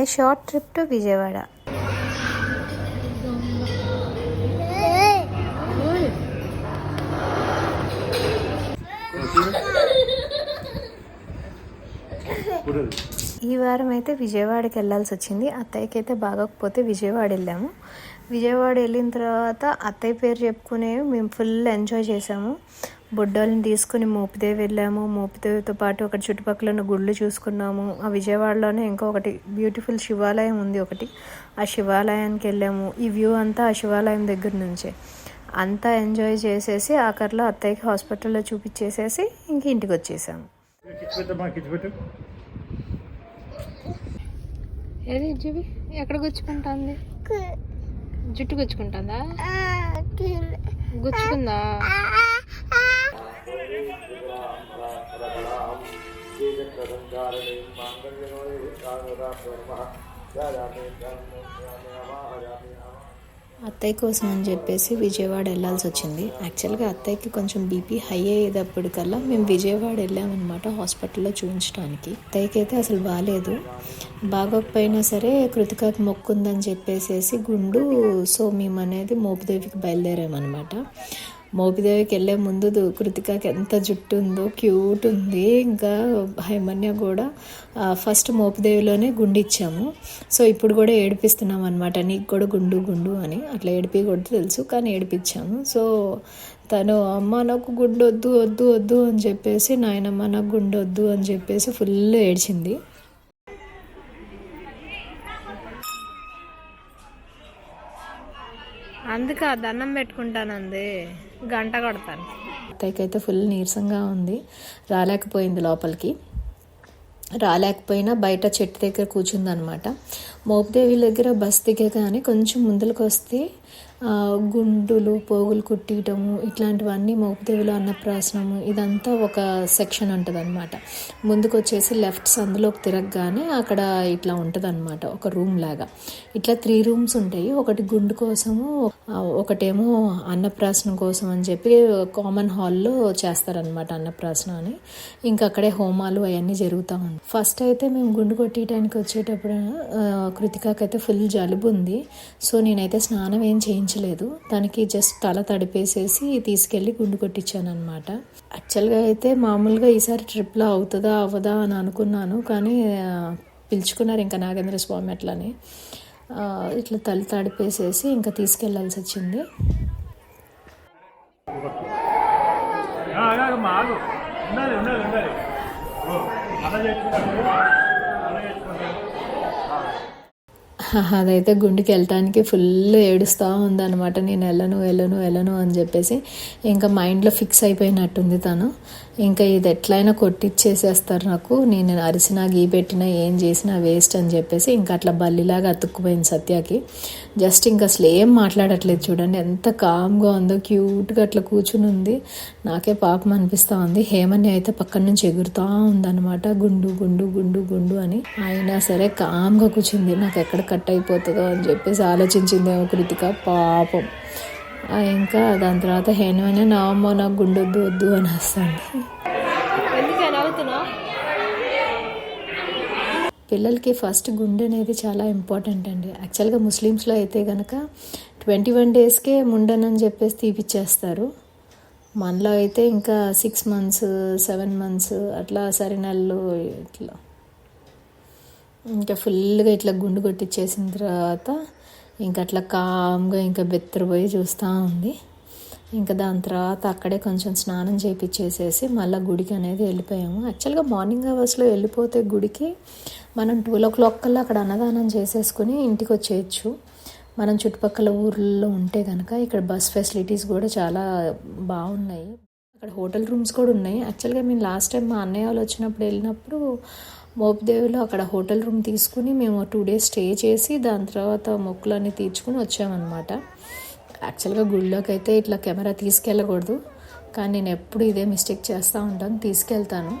A short trip to Vijayawada ఈ వారం అయితే విజయవాడకి వెళ్ళాల్సి వచ్చింది. అత్తయ్యకి అయితే బాగోకపోతే విజయవాడ వెళ్ళాము. విజయవాడ వెళ్ళిన తర్వాత అత్తయ్య పేరు చెప్పుకునే మేము ఫుల్ ఎంజాయ్ చేసాము. బుడ్డోళ్ళని తీసుకుని మోపిదేవి వెళ్ళాము. మోపిదేవితో పాటు అక్కడ చుట్టుపక్కల ఉన్న గుళ్ళు చూసుకున్నాము. ఆ విజయవాడలోనే ఇంకొకటి బ్యూటిఫుల్ శివాలయం ఉంది ఒకటి. ఆ శివాలయానికి వెళ్ళాము. ఈ వ్యూ అంతా ఆ శివాలయం దగ్గర నుంచే. అంతా ఎంజాయ్ చేసేసి ఆఖరిలో అత్తయ్యకి హాస్పిటల్లో చూపించేసేసి ఇంక ఇంటికి వచ్చేసాము. ఏది జీవి? ఎక్కడ గుచ్చుకుంటుంది? జుట్టు గుచ్చుకుంటుందా? గుచ్చుకుందా? అత్తయ్య కోసం అని చెప్పేసి విజయవాడ వెళ్ళాల్సి వచ్చింది. యాక్చువల్గా అత్తయ్యకి కొంచెం బీపీ హై అయ్యేటప్పటికల్లా మేము విజయవాడ వెళ్ళామన్నమాట హాస్పిటల్లో చూపించడానికి అత్తయ్యకి అయితే అసలు బాగాలేదు బాగోకపోయినా సరే కృతికకు మొక్కుందని చెప్పేసేసి గుండు సో మేము అనేది మోపుదేవికి బయలుదేరామన్నమాట. మోపిదేవికి వెళ్ళే ముందు కృతికకి ఎంత జుట్టు ఉందో క్యూట్ ఉంది. ఇంకా హైమన్య కూడా ఫస్ట్ మోపిదేవిలోనే గుండు ఇచ్చాము సో ఇప్పుడు కూడా ఏడిపిస్తున్నాం అనమాట నీకు కూడా గుండు గుండు అని. అట్లా ఏడిపించకూడదు తెలుసు కానీ ఏడిపించాము. సో తను అమ్మ నాకు గుండు వద్దు వద్దు వద్దు అని చెప్పేసి నాయనమ్మ నాకు గుండు వద్దు అని చెప్పేసి ఫుల్ ఏడ్చింది. అందుకే దండం పెట్టుకుంటానంది. గంట కొడతాను. అత్తయ్యకైతే ఫుల్ నీరసంగా ఉంది. రాలేకపోయింది లోపలికి. రాలేకపోయినా బయట చెట్టు దగ్గర కూర్చుందనమాట. మోపుదేవి దగ్గర బస్ దిగే కానీ కొంచెం ముందులకు వస్తే గుండులు పోగులు కుట్టియటము ఇట్లాంటివన్నీ మోపిదేవిలో అన్నప్రాసనము ఇదంతా ఒక సెక్షన్ ఉంటుంది అనమాట ముందుకు వచ్చేసి లెఫ్ట్ సందులోకి తిరగగానే అక్కడ ఇట్లా ఉంటుంది అనమాట ఒక రూమ్ లాగా. ఇట్లా త్రీ రూమ్స్ ఉంటాయి ఒకటి గుండు కోసము ఒకటేమో అన్నప్రాసన కోసం అని చెప్పి కామన్ హాల్లో చేస్తారనమాట అన్నప్రాసన అని. ఇంకా అక్కడే హోమాలు అవన్నీ జరుగుతూ ఉంటాయి ఫస్ట్ అయితే మేము గుండు కొట్టేయడానికి వచ్చేటప్పుడు కృతికాకైతే ఫుల్ జలుబు ఉంది. సో నేనైతే స్నానం ఏం చేయించలేదు దానికి జస్ట్ తల తడిపేసేసి తీసుకెళ్ళి గుండు కొట్టించాను అనమాట యాక్చువల్గా అయితే మామూలుగా ఈసారి ట్రిప్లో అవుతుందా అవ్వదా అని అనుకున్నాను. కానీ పిలుచుకున్నారు ఇంకా నాగేంద్ర స్వామి అట్లని. ఇట్లా తల తడిపేసేసి ఇంకా తీసుకెళ్ళాల్సి వచ్చింది. అలా చేసుకుంటాను అలా చేసుకుంటాను అదైతే గుండెకి వెళ్ళటానికి ఫుల్ ఏడుస్తూ ఉందన్నమాట. నేను వెళ్ళను వెళ్ళను వెళ్ళను అని చెప్పేసి. ఇంకా మైండ్లో ఫిక్స్ అయిపోయినట్టుంది తను. ఇంకా ఇది ఎట్లయినా కొట్టిచ్చేసేస్తారు నాకు. నేను అరిసినా గీ పెట్టినా ఏం చేసినా వేస్ట్ అని చెప్పేసి ఇంకా అట్లా బల్లిలాగా అతుక్కుపోయింది సత్యకి. జస్ట్ ఇంకా అసలు ఏం మాట్లాడట్లేదు చూడండి. ఎంత కామ్గా ఉందో క్యూట్గా అట్లా కూర్చుని ఉంది. నాకే పాపం అనిపిస్తూ ఉంది. హేమని అయితే పక్కన నుంచి ఎగురుతూ ఉందన్నమాట. గుండు గుండు గుండు గుండు అని. అయినా సరే కామ్గా కూర్చుంది. నాకు ఎక్కడ కట్ అయిపోతుందో అని చెప్పేసి ఆలోచించిందేమో కృతిక. పాపం. ఇంకా దాని తర్వాత హేమనే నా అమ్మ నాకు గుండు వద్దు అని వస్తాను పిల్లలకి ఫస్ట్ గుండె అనేది చాలా ఇంపార్టెంట్ అండి. యాక్చువల్గా ముస్లిమ్స్లో అయితే కనుక ట్వంటీ వన్ డేస్కే ముండన్ అని చెప్పేసి తీపిచ్చేస్తారు. మనలో అయితే ఇంకా సిక్స్ మంత్స్ సెవెన్ మంత్స్ అట్లా సరి నెలలు ఇట్లా. ఇంకా ఫుల్గా ఇట్లా గుండు కొట్టించేసిన తర్వాత ఇంకా అట్లా కామ్గా ఇంకా బెత్తరపోయి చూస్తూ ఉంది. ఇంకా దాని తర్వాత అక్కడే కొంచెం స్నానం చేయించేసేసి మళ్ళీ గుడికి అనేది వెళ్ళిపోయాము. యాక్చువల్గా మార్నింగ్ అవర్స్లో వెళ్ళిపోతే గుడికి మనం ట్వెల్వ్ ఓ క్లాక్ కల్లా అక్కడ అన్నదానం చేసేసుకుని ఇంటికి వచ్చేయచ్చు మనం చుట్టుపక్కల ఊర్లలో ఉంటే కనుక ఇక్కడ బస్ ఫెసిలిటీస్ కూడా చాలా బాగున్నాయి. అక్కడ హోటల్ రూమ్స్ కూడా ఉన్నాయి. యాక్చువల్గా మేము లాస్ట్ టైం మా అన్నయ్య వాళ్ళు వచ్చినప్పుడు వెళ్ళినప్పుడు మోపిదేవిలో అక్కడ హోటల్ రూమ్ తీసుకుని మేము టూ డేస్ స్టే చేసి దాని తర్వాత మొక్కులన్నీ తీర్చుకుని వచ్చామన్నమాట. యాక్చువల్గా గుడిలోకి అయితే ఇట్లా కెమెరా తీసుకెళ్ళకూడదు. కానీ నేను ఎప్పుడు ఇదే మిస్టేక్ చేస్తూ ఉంటాను. తీసుకెళ్తాను.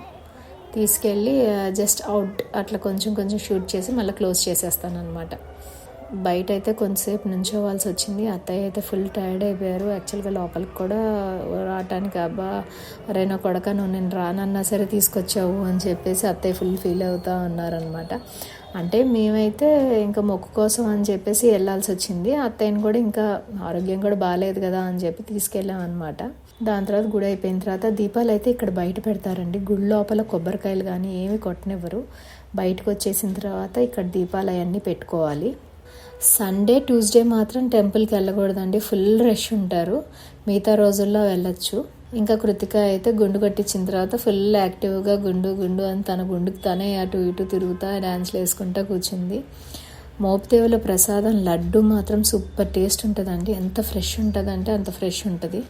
తీసుకెళ్ళి జస్ట్ అవుట్ అట్లా కొంచెం కొంచెం షూట్ చేసి మళ్ళీ క్లోజ్ చేసేస్తాను అనమాట బయట అయితే కొంతసేపు నుంచోవాల్సి వచ్చింది అత్తయ్య అయితే ఫుల్ టైర్డ్ అయిపోయారు. యాక్చువల్గా లోపలికి కూడా రావటానికి అబ్బా రేనా కొడక నువ్వు నేను రానన్నా సరే తీసుకొచ్చావు అని చెప్పేసి అత్తయ్య ఫుల్ ఫీల్ అవుతా ఉన్నారనమాట అంటే మేమైతే ఇంకా మొక్కు కోసం అని చెప్పేసి వెళ్ళాల్సి వచ్చింది అత్తయ్యని కూడా ఇంకా ఆరోగ్యం కూడా బాగాలేదు కదా అని చెప్పి తీసుకెళ్ళాం అనమాట దాని తర్వాత గుడి అయిపోయిన తర్వాత దీపాలు అయితే ఇక్కడ బయట పెడతారండి. గుడి లోపల కొబ్బరికాయలు కానీ ఏమి కొట్టనివ్వరు. బయటకు వచ్చేసిన తర్వాత ఇక్కడ దీపాలు అవన్నీ పెట్టుకోవాలి. సండే ట్యూస్డే మాత్రం టెంపుల్కి వెళ్ళకూడదండి. ఫుల్ రష్ ఉంటారు. మిగతా రోజుల్లో వెళ్ళొచ్చు. ఇంకా కృతిక అయితే గుండు కట్టించిన తర్వాత ఫుల్ యాక్టివ్గా గుండు గుండు అని తన గుండుకు తనే అటు ఇటు తిరుగుతా డ్యాన్స్లు వేసుకుంటా కూర్చుంది. మోపుదేవుల ప్రసాదం లడ్డు మాత్రం సూపర్ టేస్ట్ ఉంటుందండి. ఎంత ఫ్రెష్ ఉంటుందంటే అంత ఫ్రెష్ ఉంటుంది.